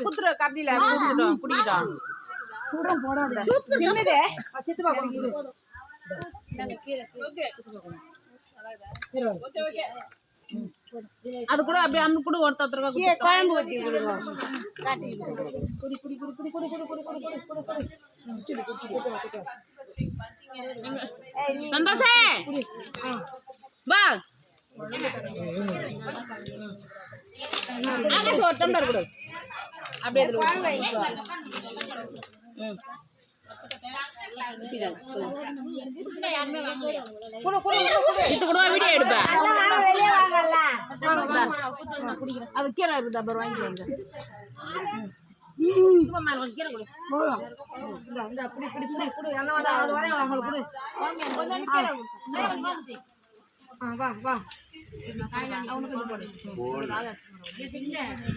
குத்துற கரண்டியில குடிக்கிட்டோம் குடிக்கிட்டோம் கூடம் போடாத சின்னதே அது கூட அப்படியே அம்மு கூட ஒருத்தர் குழம்பு ஊத்தி சந்தோஷே. வா. ஆகாஷ் ஒரு டம்ளர் கொடு. அப்படியே ம். இது கூட வீடியோ எடுப்பா. அவ கீரை இருக்குதா அப்புறம் வாங்கிட்டு வந்து குடுப்பம்மா எனக்கு கீரை வா வா. அவனுக்கு போடு.